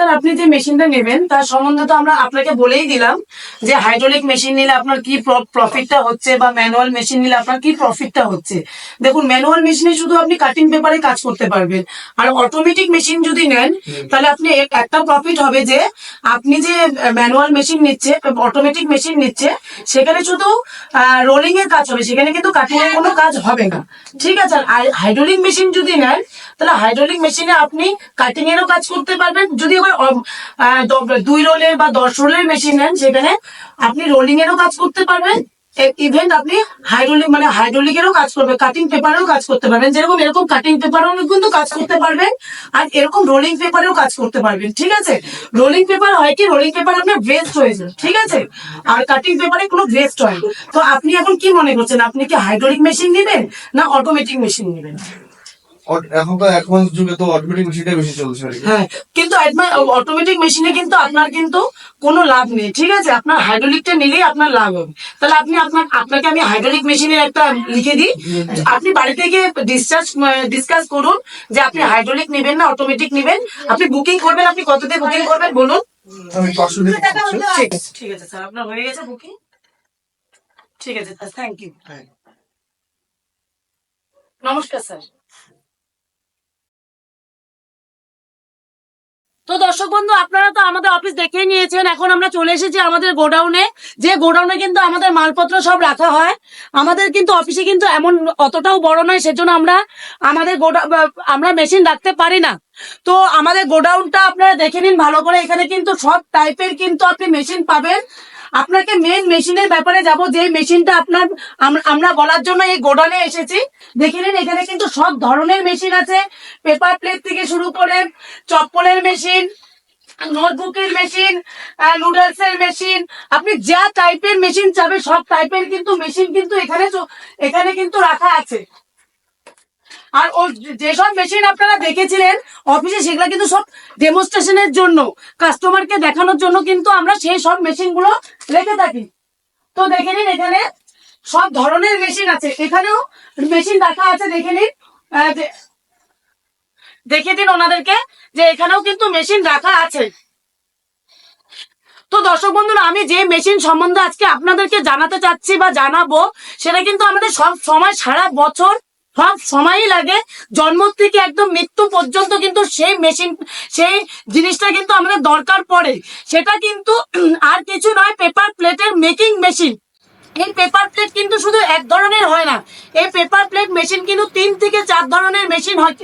Sir আপনি যে মেশিনটা নেবেন তার সম্বন্ধে তো আমরা আপনাকে বলেই দিলাম যে হাইড্রোলিক মেশিন নিলে আপনার কি প্রফিটটা হচ্ছে বা ম্যানুয়াল মেশিন নিলে আপনার কি প্রফিটটা হচ্ছে। দেখুন ম্যানুয়াল মেশিনে শুধু আপনি কাটিং পেপারে কাজ করতে পারবেন। আর অটোমেটিক মেশিন যদি নেন তাহলে আপনি একটা প্রফিট হবে যে আপনি যে ম্যানুয়াল মেশিন নিচ্ছে অটোমেটিক মেশিন নিচ্ছে সেখানে শুধু রোলিং এর কাজ হবে সেখানে কিন্তু কাটিং এর কোনো কাজ হবে না। ঠিক আছে? আর হাইড্রোলিক মেশিন যদি নেন তাহলে হাইড্রোলিক মেশিনে আপনি কাটিং এরও কাজ করতে পারবেন। যদি দুই রোলের বা দশ রোলের মেশিন নেন সেখানে আপনি রোলিং এরও কাজ করতে পারবেন ইভেন্ট আপনি হাইড্রোলিক মানে হাইড্রোলিকেরও কাজ করবে কাটিং পেপারেও কাজ করতে পারবেন, যেরকম এরকম কাটিং পেপারেও কিন্তু কাজ করতে পারবেন, আর এরকম রোলিং পেপারেও কাজ করতে পারবেন, ঠিক আছে? রোলিং পেপার হয় কি রোলিং পেপার আপনার ওয়েস্ট হয়ে যায়, ঠিক আছে? আর কাটিং পেপারে কোনো ওয়েস্ট হয় তো আপনি এখন কি মনে করছেন, আপনি কি হাইড্রোলিক মেশিন নেবেন, না অটোমেটিক মেশিন নেবেন? এখন তো অ্যাডভান্স যুগে তো অটোমেটিক মেশিনটাই বেশি চলছে আর কি। হ্যাঁ কিন্তু অটোমেটিক মেশিনে কিন্তু আপনার কিন্তু কোনো লাভ নেই ঠিক আছে? আপনার হাইড্রোলিকটা নিলেই আপনার লাভ হবে। তাহলে আপনি আপনার আপনাকে আমি হাইড্রোলিক মেশিনের একটা লিখে দিই। আপনি বাড়িতে গিয়ে ডিসচার্জ ডিসকাস করুন যে আপনি হাইড্রোলিক নেবেন না অটোমেটিক নেবেন। আপনি বুকিং করবেন আপনি কততে বুকিং করবেন বলুন। আমি পাঁচশো ঠিক আছে ঠিক আছে স্যার আপনার হয়ে গেছে বুকিং ঠিক আছে স্যার থ্যাংক ইউ নমস্কার স্যার। তো দর্শক বন্ধু, আপনারা তো আমাদের অফিস দেখে নিয়েছেন। এখন আমরা চলে এসেছি আমাদের গোডাউনে। যে গোডাউনে কিন্তু আমাদের মালপত্র সব রাখা হয়। আমাদের কিন্তু অফিসে কিন্তু এমন অতটাও বড় নয়, সেজন্য আমরা আমাদের গোডা আমরা মেশিন রাখতে পারি না। তো আমাদের গোডাউনটা আপনারা দেখে নিন ভালো করে। এখানে কিন্তু সব টাইপের কিন্তু আপনি মেশিন পাবেন। আপনাকে মেন মেশিনের ব্যাপারে যাব যে মেশিনটা আপনার আমরা বলার জন্য এই গোডাউনে এসেছি। দেখে নিন, এখানে কিন্তু সব ধরনের মেশিন আছে। পেপার প্লেট থেকে শুরু করে চপ্পলের মেশিন নোটবুকের মেশিন নুডলস এর মেশিন আপনি যা টাইপের মেশিন চাবে, সব টাইপের কিন্তু মেশিন কিন্তু এখানে এখানে কিন্তু রাখা আছে। আর ও যেসব মেশিন আপনারা দেখেছিলেন অফিসে সেগুলো কিন্তু সব ডেমোস্ট্রেশনের জন্য কাস্টমারকে দেখানোর জন্য কিন্তু আমরা সেই সব মেশিনগুলো রেখে থাকি। তো দেখে নিন এখানে, সব ধরনের মেশিন আছে। এখানেও মেশিন রাখা আছে, দেখে নিন। দেখে দিন ওনাদেরকে যে এখানেও কিন্তু মেশিন রাখা আছে। তো দর্শক বন্ধুরা, আমি যে মেশিন সম্বন্ধে আজকে আপনাদেরকে জানাতে চাচ্ছি বা জানাব, সেটা কিন্তু আমাদের সব সময় সারা বছর সব সময়ই লাগে। জন্ম থেকে একদম মৃত্যু পর্যন্ত কিন্তু সেই মেশিন সেই জিনিসটা কিন্তু আমাদের দরকার পড়ে। সেটা কিন্তু আর কিছু নয় পেপার প্লেটের মেকিং মেশিন এই পেপার প্লেট কিন্তু শুধু এক ধরনের হয় না। এই পেপার প্লেট মেশিন কিন্তু তিন থেকে চার ধরনের মেশিন হয়।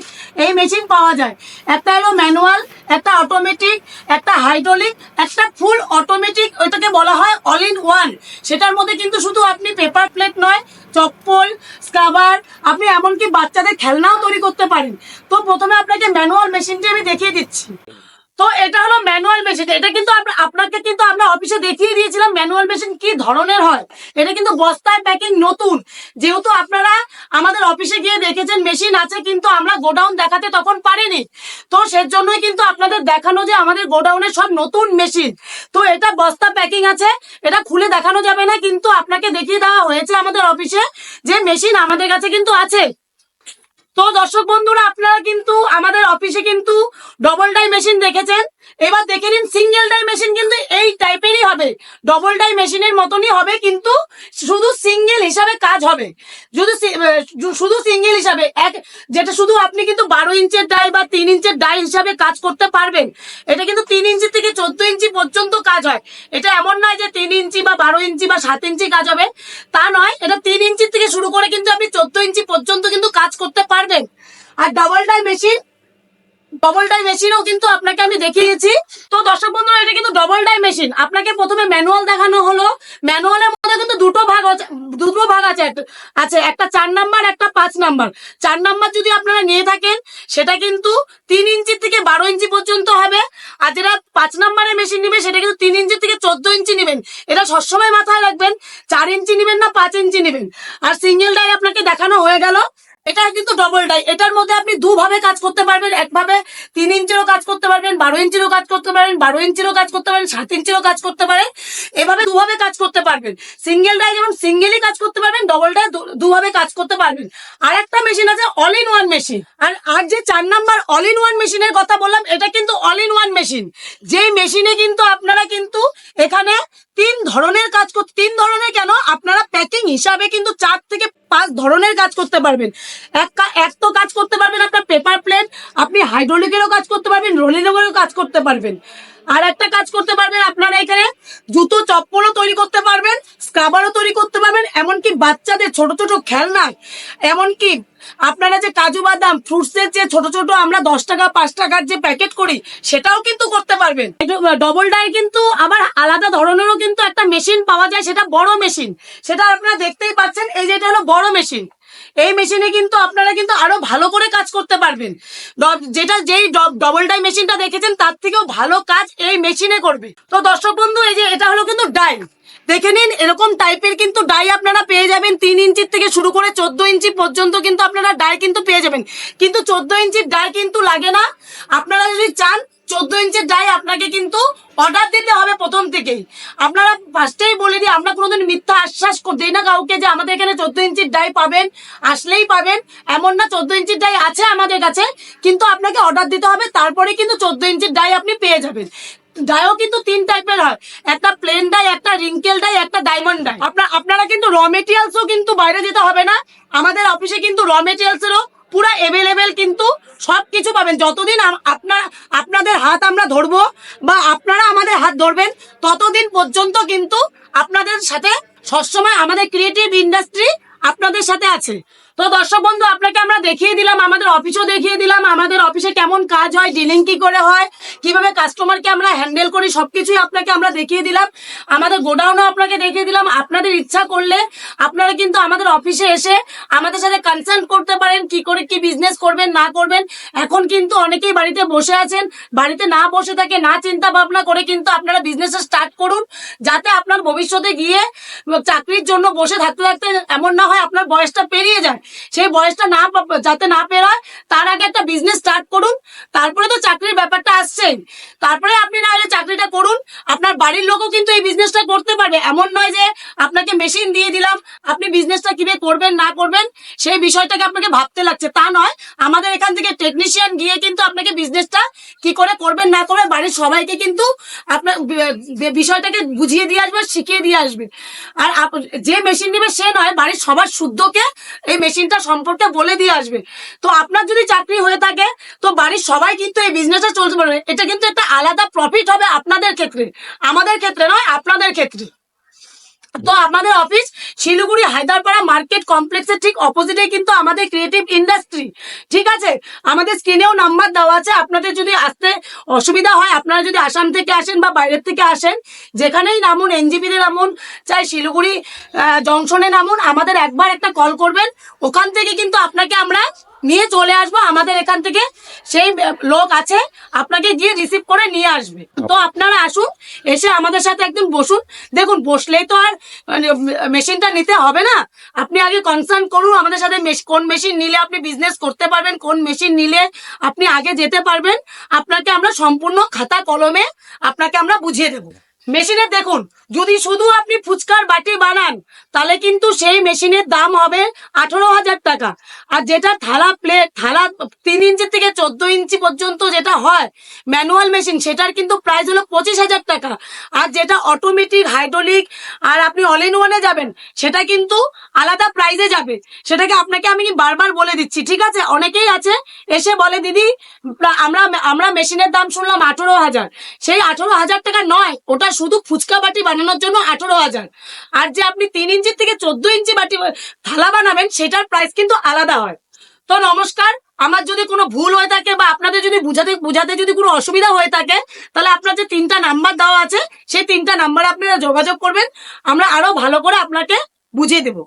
এই মেশিন পাওয়া যায়। একটা হলো ম্যানুয়াল একটা অটোমেটিক একটা হাইড্রোলিক একটা ফুল অটোমেটিক ওইটাকে বলা হয় অল ইন ওয়ান সেটার মধ্যে কিন্তু শুধু আপনি পেপার প্লেট নয়, চপ্পল স্ক্রাবার আপনি এমনকি বাচ্চাদের খেলনাও তৈরি করতে পারেন। তো প্রথমে আপনাকে ম্যানুয়াল মেশিনটি আমি দেখিয়ে দিচ্ছি। তো এটা হলো ম্যানুয়াল মেশিন এটা কিন্তু আপনাকে কিন্তু আমরা অফিসে দেখিয়ে দিয়েছিলাম ম্যানুয়াল মেশিন কি ধরনের হয়। এটা কিন্তু বস্তায় প্যাকিং নতুন। যেহেতু আপনারা আমাদের অফিসে গিয়ে দেখেছেন মেশিন আছে, কিন্তু আমরা গোডাউন দেখাতে তখন পারিনি। তো সের জন্যই কিন্তু আপনাদের দেখানো যে আমাদের গোডাউনে সব নতুন মেশিন তো এটা বস্তা প্যাকিং আছে, এটা খুলে দেখানো যাবে না, কিন্তু আপনাকে দেখিয়ে দেওয়া হয়েছে আমাদের অফিসে যে মেশিন আমাদের কাছে কিন্তু আছে। তো দর্শক বন্ধুরা আপনারা কিন্তু আমাদের অফিসে কিন্তু ডবল ডাই মেশিন দেখেছেন। এবার দেখে নিন সিঙ্গেল ডাই মেশিন কিন্তু এই টাইপেরই হবে। ডবল ডাই মেশিনের মতনই হবে কিন্তু শুধু সিঙ্গেল হিসাবে কাজ হবে। আহ, শুধু সিঙ্গেল হিসাবে এক যেটা শুধু আপনি কিন্তু বারো ইঞ্চের ডাই বা তিন ইঞ্চের ডাই হিসাবে কাজ করতে পারবেন। এটা কিন্তু তিন ইঞ্চি থেকে চোদ্দ ইঞ্চি পর্যন্ত কাজ হয়। এটা এমন নয় যে তিন ইঞ্চি বা বারো ইঞ্চি বা সাত ইঞ্চি কাজ হবে। তা নয় এটা তিন ইঞ্চি থেকে শুরু করে কিন্তু আপনি চোদ্দ ইঞ্চি পর্যন্ত কিন্তু কাজ করতে পারবেন। আর double die machine double die মেশিনও কিন্তু আপনাকে আমি দেখিয়েছি তো দর্শক বন্ধুরা, এটা কিন্তু ডবল ডাই মেশিন আপনাকে প্রথমে ম্যানুয়াল দেখানো হলো। ম্যানুয়ালের মধ্যে কিন্তু দুটো ভাগ দুটো ভাগ আছে। আছে, একটা চার নাম্বার একটা পাঁচ নাম্বার চার নাম্বার যদি আপনারা নিয়ে থাকেন, সেটা কিন্তু তিন ইঞ্চি থেকে বারো ইঞ্চি পর্যন্ত হবে। আর যেটা পাঁচ নাম্বারের মেশিন নেবে সেটা কিন্তু তিন ইঞ্চি থেকে চোদ্দ ইঞ্চি নেবেন। এটা সবসময় মাথায় রাখবেন, চার ইঞ্চি নেবেন না, পাঁচ ইঞ্চি নেবেন। আর সিঙ্গেল ডাই আপনাকে দেখানো হয়ে গেল। এটা কিন্তু ডবল ডাই এটার মধ্যে আপনি দুভাবে কাজ করতে পারবেন। একভাবে তিন ইঞ্চিরও কাজ করতে পারবেন, বারো ইঞ্চিরও কাজ করতে পারেন, বারো ইঞ্চিরও কাজ করতে পারেন, সাত ইঞ্চিরও কাজ করতে পারেন। এভাবে দুভাবে কাজ করতে পারবেন। সিঙ্গেল ডাই যেমন সিঙ্গেলই কাজ করতে পারবেন ডবল ডাই দুভাবে কাজ করতে পারবেন। আর একটা মেশিন আছে অল ইন ওয়ান মেশিন আর আর যে চার নাম্বার অল ইন ওয়ান মেশিনের কথা বললাম, এটা কিন্তু অল ইন ওয়ান মেশিন যেই মেশিনে কিন্তু আপনারা কিন্তু এখানে তিন ধরনের কাজ করতে, তিন ধরনের কেন? আপনারা প্যাকিং হিসাবে কিন্তু চার থেকে পাঁচ ধরনের কাজ করতে পারবেন। এক এক তো কাজ করতে পারবেন আপনার পেপার প্লেট আপনি হাইড্রোলিকেরও কাজ করতে পারবেন রোলিনেরও কাজ করতে পারবেন। আর একটা কাজ করতে পারবেন আপনারা এখানে। জুতো, চপ্পলও তৈরি করতে পারবেন স্ক্রাবারও তৈরি করতে পারবেন, এমনকি বাচ্চাদের ছোট ছোট খেলনা এমনকি আপনারা যে কাজু বাদাম ফ্রুটসের যে ছোট ছোট আমরা দশ টাকা, পাঁচ টাকার যে প্যাকেট করি, সেটাও কিন্তু করতে পারবেন। ডবল ডাই কিন্তু আবার আলাদা ধরনেরও কিন্তু একটা মেশিন পাওয়া যায়, সেটা বড় মেশিন সেটা আপনারা দেখতেই পাচ্ছেন, এই যেটা হলো বড় মেশিন এই মেশিনে কিন্তু আপনারা কিন্তু আরও ভালো করে কাজ করতে পারবেন। যেটা যেই ডবল ডাই মেশিনটা দেখেছেন, তার থেকেও ভালো কাজ এই মেশিনে করবে। তো দর্শক বন্ধু, এই যে এটা হলো কিন্তু ডাই দেখে নিন, এরকম টাইপের কিন্তু ডাই আপনারা পেয়ে যাবেন। তিন ইঞ্চির থেকে শুরু করে চোদ্দ ইঞ্চি পর্যন্ত কিন্তু আপনারা ডাই কিন্তু পেয়ে যাবেন। কিন্তু চোদ্দ ইঞ্চির ডাই কিন্তু লাগে না। আপনারা যদি চান চোদ্দ ইঞ্চির ডাই আপনাকে কিন্তু অর্ডার দিতে হবে প্রথম থেকেই। আপনারা ফার্স্টেই বলে দিই, আমরা কোনোদিন মিথ্যা আশ্বাস দিই না কাউকে যে আমাদের এখানে চোদ্দ ইঞ্চির ডাই পাবেন, আসলেই পাবেন। এমন না চোদ্দ ইঞ্চির ডাই আছে আমাদের কাছে, কিন্তু আপনাকে অর্ডার দিতে হবে, তারপরে কিন্তু চোদ্দ ইঞ্চির ডাই আপনি পেয়ে যাবেন। ডাইও কিন্তু তিন টাইপের হয়। একটা প্লেন ডাই, একটা রিঙ্কেল ডাই, একটা ডায়মন্ড ডাই। আপনার আপনারা কিন্তু র মেটেরিয়ালসও কিন্তু বাইরে যেতে হবে না। আমাদের অফিসে কিন্তু র মেটেরিয়ালসেরও পুরো এভেলেবেল কিন্তু সব কিছু পাবেন। যতদিন আপনার আপনাদের হাত আমরা ধরবো বা আপনারা আমাদের হাত ধরবেন, ততদিন পর্যন্ত কিন্তু আপনাদের সাথে সবসময় আমাদের ক্রিয়েটিভ ইন্ডাস্ট্রি আপনাদের সাথে আছে। তো দর্শক বন্ধু, আপনাকে আমরা দেখিয়ে দিলাম, আমাদের অফিসও দেখিয়ে দিলাম, আমাদের অফিসে কেমন কাজ হয় ডিলিং কি করে হয় কীভাবে কাস্টমারকে আমরা হ্যান্ডেল করি সবকিছুই আপনাকে আমরা দেখিয়ে দিলাম। আমাদের গোডাউনও আপনাকে দেখিয়ে দিলাম। আপনাদের ইচ্ছা করলে আপনারা কিন্তু আমাদের অফিসে এসে আমাদের সাথে কনসাল্ট করতে পারেন, কি করে কি বিজনেস করবেন, না করবেন। এখন কিন্তু অনেকেই বাড়িতে বসে আছেন। বাড়িতে না বসে থাকে, না চিন্তা ভাবনা করে কিন্তু আপনারা বিজনেস স্টার্ট করুন। যাতে আপনার ভবিষ্যতে গিয়ে চাকরির জন্য বসে থাকতে থাকতে এমন না হয় আপনার বয়সটা পেরিয়ে যায়। সেই বয়সটা না যাতে না পেরোয়, তার আগে একটা বিজনেস স্টার্ট করুন। তারপরে তো চাকরির ব্যাপারটা আসছেই তারপরে আপনি না হলে চাকরিটা করুন। আপনার বাড়ির লোকও কিন্তু এই বিজনেসটা করতে পারবে। এমন নয় যে আপনাকে মেশিন দিয়ে দিলাম, আপনি বিজনেসটা কীভাবে করবেন, না করবেন, সেই বিষয়টাকে আপনাকে ভাবতে লাগছে। তা নয়, আমাদের এখান থেকে টেকনিশিয়ান গিয়ে কিন্তু আপনাকে বিজনেসটা কি করে করবেন, না করবেন, বাড়ির সবাইকে কিন্তু আপনার বিষয়টাকে বুঝিয়ে দিয়ে আসবে, শিখিয়ে দিয়ে আসবে। আর যে মেশিন নেবে সে নয়, বাড়ির সবার শুদ্ধকে এই মেশিনটা সম্পর্কে বলে দিয়ে আসবে। তো আপনার যদি চাকরি হয়ে থাকে, তো বাড়ির সবাই কিন্তু এই বিজনেসটা চলতে পারবে। এটা কিন্তু একটা আলাদা প্রফিট হবে আপনাদের ক্ষেত্রে। আমাদের ক্ষেত্রে নয়, আপনাদের ক্ষেত্রে। তো আমাদের অফিস শিলিগুড়ি হায়দ্রাপাড়া মার্কেট কমপ্লেক্সের ঠিক অপোজিটে কিন্তু আমাদের ক্রিয়েটিভ ইন্ডাস্ট্রি ঠিক আছে? আমাদের স্ক্রিনেও নাম্বার দেওয়া আছে, আপনাদের যদি আসতে অসুবিধা হয়, আপনারা যদি আসাম থেকে আসেন বা বাইরের থেকে আসেন, যেখানেই নামুন এনজিপিতে নামুন, চাই শিলিগুড়ি জংশনে নামুন, আমাদের একবার একটা কল করবেন, ওখান থেকে কিন্তু আপনাকে আমরা নিয়ে চলে আসব আমাদের এখান থেকে সেই লোক আছে আপনাকে গিয়ে রিসিভ করে নিয়ে আসবে। তো আপনারা আসুন এসে আমাদের সাথে একদিন বসুন। দেখুন বসলেই তো আর মানে, মেশিনটা নিতে হবে না। আপনি আগে কনসার্ন করুন আমাদের সাথে কোন মেশিন নিলে আপনি বিজনেস করতে পারবেন কোন মেশিন নিলে আপনি আগে যেতে পারবেন। আপনাকে আমরা সম্পূর্ণ খাতা কলমে আপনাকে আমরা বুঝিয়ে দেবো। মেশিনে দেখুন, যদি শুধু আপনি ফুচকার বাটি বানান, তাহলে কিন্তু সেই মেশিনের দাম হবে আঠারো হাজার টাকা। আর যেটা থালা প্লেট থালা তিন ইঞ্চি থেকে চোদ্দ ইঞ্চি পর্যন্ত যেটা হয় ম্যানুয়াল মেশিন সেটার কিন্তু প্রাইস হলো পঁচিশ হাজার টাকা। আর যেটা অটোমেটিক হাইড্রোলিক আর আপনি অল ইন ওয়ানে যাবেন, সেটা কিন্তু আলাদা প্রাইজে যাবে। সেটাকে আপনাকে আমি বারবার বলে দিচ্ছি, ঠিক আছে? অনেকেই আছে, এসে বলে, দিদি, আমরা আমরা মেশিনের দাম শুনলাম আঠারো হাজার। সেই আঠারো হাজার টাকা নয়, ওটা শুধু ফুচকা বাটি বানানোর জন্য আঠারো হাজার। আর যে আপনি তিন ইঞ্চি থেকে চোদ্দ ইঞ্চি বাটি থালা বানাবেন, সেটার প্রাইস কিন্তু আলাদা হয়। তো নমস্কার, আমার যদি কোনো ভুল হয়ে থাকে বা আপনাদের যদি বুঝাতে বুঝাতে যদি কোনো অসুবিধা হয়ে থাকে, তাহলে আপনার যে তিনটা নাম্বার দেওয়া আছে, সেই তিনটা নাম্বারে আপনারা যোগাযোগ করবেন। আমরা আরও ভালো করে আপনাকে বুঝিয়ে দেবো।